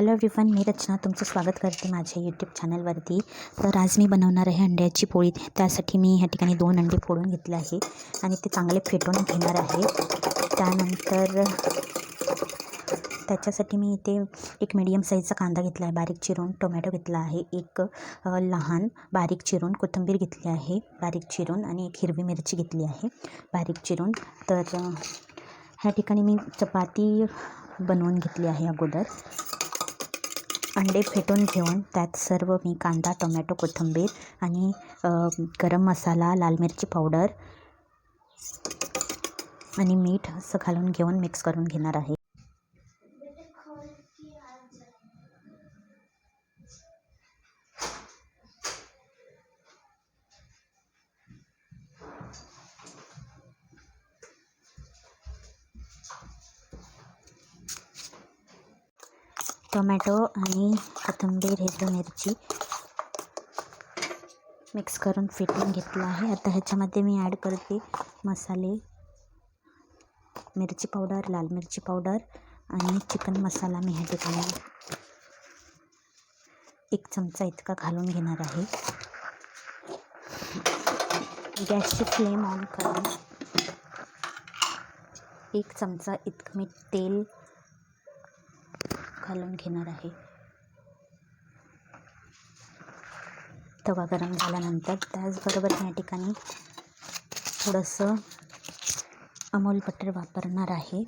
Hello everyone मी रचना तुमचं स्वागत करते माझ्या यूट्यूब चॅनलवरती तर आज मी बनवणार आहे अंड्याची पोळी. त्यासाठी मी ह्या ठिकाणी दोन अंडे फोडून घेतले आहे आणि ते चांगले फेटून घेणार आहे. त्यानंतर त्याच्यासाठी मी इथे एक मीडियम साईजचा कांदा घेतला आहे बारीक चिरून. टोमॅटो घेतला आहे एक लहान बारीक चिरून कोथिंबीर घेतली आहे बारीक चिरून आणि एक हिरवी मिरची घेतली आहे बारीक चिरून. तर ह्या ठिकाणी मी चपाती बनवून घेतली आहे अगोदर. अंडे फेटून घेऊन त्यात सर्व मी कांदा टोमॅटो कोथिंबीर आणि गरम मसाला लाल मिरची पावडर आणि मीठ असं घालून घेऊन मिक्स करून घेणार आहे. टोमॅटो आणि कोथिंबीर हिरवी मिरची मिक्स करून फेटून घेतलं आहे. आता ह्याच्यामध्ये मी ॲड करते मसाले मिरची पावडर लाल मिरची पावडर आणि चिकन मसाला मी ह्या ठिकाणी एक चमचा इतका घालून घेणार आहे. गॅसची फ्लेम ऑन करून एक चमचा इतकं मी तेल घालून घेणार आहे. तवा गरम झाल्यानंतर त्याचबरोबर या ठिकाणी थोडंसं अमूल बटर वापरणार आहे.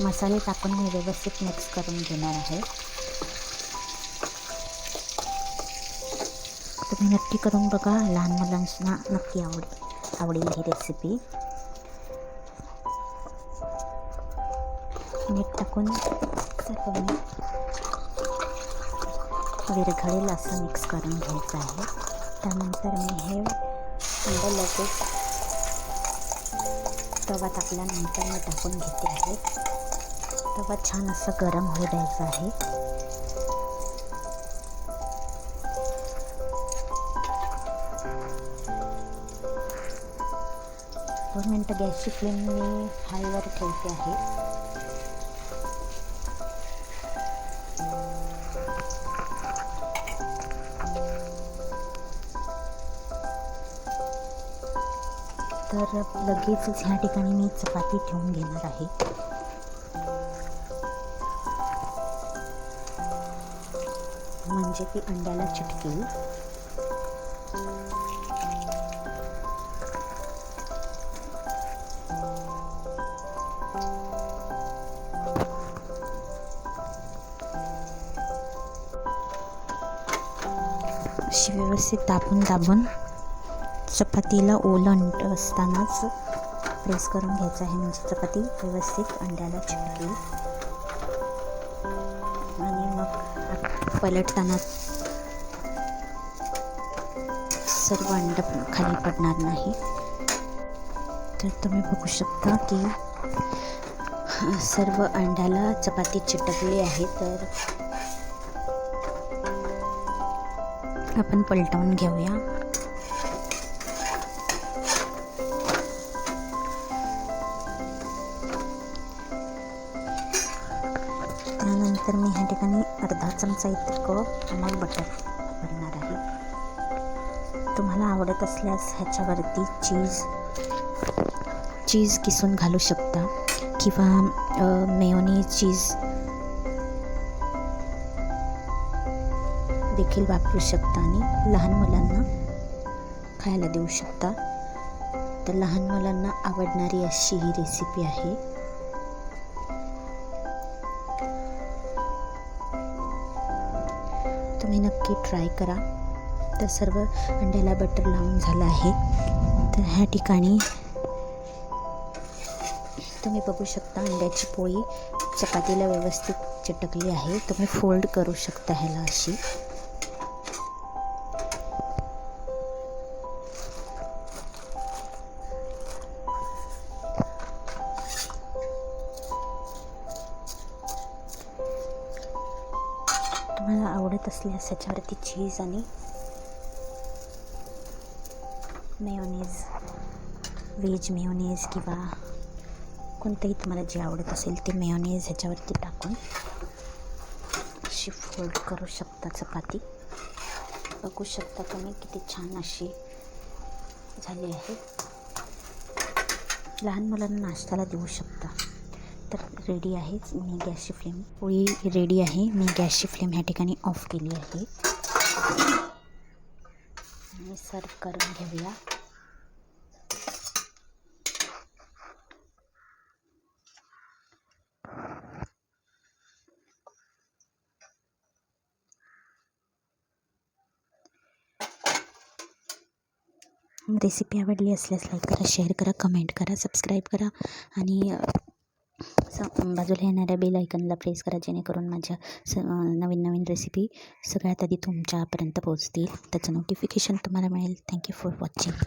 मसाले टाकून मी व्यवस्थित मिक्स करून घेणार आहे. तुम्ही नक्की करून बघा लहान मुलांना नक्की आवड आवडेल ही रेसिपी मीठ टाकून सर्व मी विरघळेल असं मिक्स करून घ्यायचं आहे. त्यानंतर मी हे थंड लगेच. तवा टाकल्यानंतर मी टाकून घेते आहे. तवा छान असं गरम होऊ द्यायचं आहे. दोन मिनटं गॅसची फ्लेम मी हायवर ठेवते आहे. तर लगेचच ह्या ठिकाणी मी चपाती ठेवून घेणार आहे. म्हणजे ती अंड्याला चिटकेल. अशी व्यवस्थित दाबून दाबून चपातीला ओलं अंड असतानाच प्रेस करून घ्यायचं आहे. म्हणजे चपाती व्यवस्थित अंड्याला चिटकेल. आणि मग पलटताना सर्व अंड खाली पडणार नाही. तर तुम्ही बघू शकता की सर्व अंड्याला चपाती चिटकली आहे. तर आपण पलटवून घेऊया. त्यानंतर मी ह्या ठिकाणी अर्धा चमचा इतकं अमोल बटर वापरणार आहे. तुम्हाला आवडत असल्यास ह्याच्यावरती चीज चीज किसून घालू शकता किंवा मेयोनी चीज देखील वापरू शकता आणि लहान मुलांना खायला देऊ शकता. तर लहान मुलांना आवडणारी अशी ही रेसिपी आहे. तुम्ही नक्की ट्राय करा. तर सर्व अंड्याला बटर लावून झालं आहे. तर ह्या ठिकाणी तुम्ही बघू शकता अंड्याची पोळी चपातीला व्यवस्थित चटकली आहे. तुम्ही फोल्ड करू शकता ह्याला अशी. आवडत असल्यास ह्याच्यावरती चीज आणि मेयोनीज व्हेज मेयोनीज किंवा कोणतंही तुम्हाला जे आवडत असेल ते मेयोनीज ह्याच्यावरती टाकून अशी फोल्ड करू शकता चपाती. बघू शकता तुम्ही किती छान अशी झाली आहे. लहान मुलांना नाश्त्याला देऊ शकता. तर रेडी आहेच. मी गॅसची फ्लेम पोळी रेडी आहे. मी गॅसची फ्लेम ह्या ठिकाणी ऑफ केली आहे. आणि सर्व करून घेऊया. रेसिपी आवडली असल्यास लाईक करा शेअर करा कमेंट करा सबस्क्राईब करा आणि स बाजूला येणाऱ्या बेल आयकनला प्रेस करा जेणेकरून माझ्या स नवीन नवीन रेसिपी सगळ्यात आधी तुमच्यापर्यंत पोहोचतील. त्याचं नोटिफिकेशन तुम्हाला मिळेल. Thank you for watching